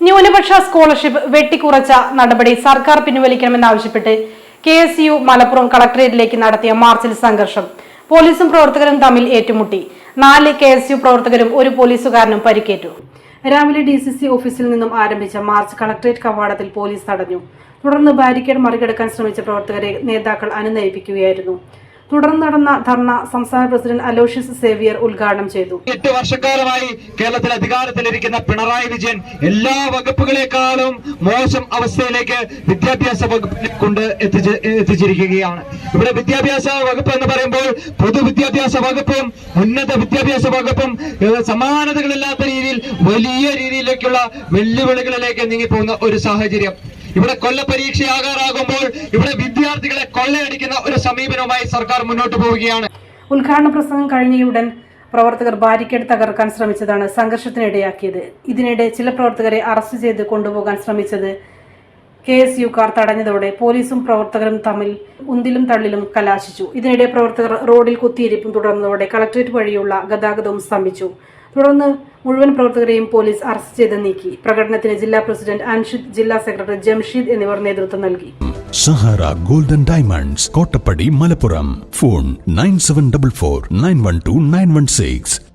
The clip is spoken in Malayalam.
ന്യൂനപക്ഷ സ്കോളർഷിപ്പ് വെട്ടിക്കുറച്ച നടപടി സർക്കാർ പിൻവലിക്കണമെന്നാവശ്യപ്പെട്ട് കെ എസ് യു മലപ്പുറം കളക്ടറേറ്റിലേക്ക് നടത്തിയ മാർച്ചിൽ സംഘർഷം. പോലീസും പ്രവർത്തകരും തമ്മിൽ ഏറ്റുമുട്ടി. നാല് കെ എസ് യു പ്രവർത്തകരും ഒരു പോലീസുകാരനും പരിക്കേറ്റു. രാവിലെ ഡി സി സി ഓഫീസിൽ നിന്നും ആരംഭിച്ച മാർച്ച് കളക്ടറേറ്റ് കവാടത്തിൽ പോലീസ് തടഞ്ഞു. തുടർന്ന് ബാരിക്കേഡ് മറികടക്കാൻ ശ്രമിച്ച പ്രവർത്തകരെ നേതാക്കൾ അനുനയിപ്പിക്കുകയായിരുന്നു. തുടർന്ന് നടന്ന ധർണ സംസ്ഥാന പ്രസിഡന്റ് അലോഷ്യസ് സേവിയർ ഉദ്ഘാടനം ചെയ്തു. എട്ട് വർഷക്കാലമായി കേരളത്തിൽ അധികാരത്തിലിരിക്കുന്ന പിണറായി വിജയൻ എല്ലാ വകുപ്പുകളെക്കാളും മോശം അവസ്ഥയിലേക്ക് വിദ്യാഭ്യാസ വകുപ്പിനെ കൊണ്ട് എത്തിച്ച് എത്തിച്ചിരിക്കുകയാണ്. ഇവിടെ വിദ്യാഭ്യാസ വകുപ്പ് എന്ന് പറയുമ്പോൾ പൊതുവിദ്യാഭ്യാസ വകുപ്പും ഉന്നത വിദ്യാഭ്യാസ വകുപ്പും സമാനതകളില്ലാത്ത രീതിയിൽ വലിയ രീതിയിലേക്കുള്ള വെല്ലുവിളികളിലേക്ക് നീങ്ങിപ്പോകുന്ന ഒരു സാഹചര്യം. ഇവിടെ കൊല്ലപരീക്ഷയാകാറാകുമ്പോൾ ഇവിടെ വിദ്യാർത്ഥികളെ കൊള്ളയടിക്കുന്ന ഒരു സമീപനവുമായി സർക്കാർ മുന്നോട്ട് പോവുകയാണ്. ഉദ്ഘാടന പ്രസംഗം കഴിഞ്ഞയുടൻ പ്രവർത്തകർ ബാരിക്കേഡ് തകർക്കാൻ ശ്രമിച്ചതാണ് സംഘർഷത്തിനിടയാക്കിയത്. ഇതിനിടെ ചില പ്രവർത്തകരെ അറസ്റ്റ് ചെയ്ത് കൊണ്ടുപോകാൻ ശ്രമിച്ചത് കെ എസ് യുക്കാർ തടഞ്ഞതോടെ പോലീസും പ്രവർത്തകരും തമ്മിൽ ഉന്തിലും തള്ളിലും കലാശിച്ചു. ഇതിനിടെ പ്രവർത്തകർ റോഡിൽ കുത്തിയിരിപ്പും തുടർന്നതോടെ കളക്ടറേറ്റ് വഴിയുള്ള ഗതാഗതവും സ്തംഭിച്ചു. തുടർന്ന് മുഴുവൻ പ്രവർത്തകരെയും പോലീസ് അറസ്റ്റ് ചെയ്ത് നീക്കി. പ്രകടനത്തിന് ജില്ലാ പ്രസിഡന്റ് അൻഷിദ് ജില്ലാ സെക്രട്ടറി ജംഷീദ് എന്നിവർ നേതൃത്വം നൽകി. Sahara golden diamonds Kottappadi Malappuram. Phone nine seven double four nine one two nine one six.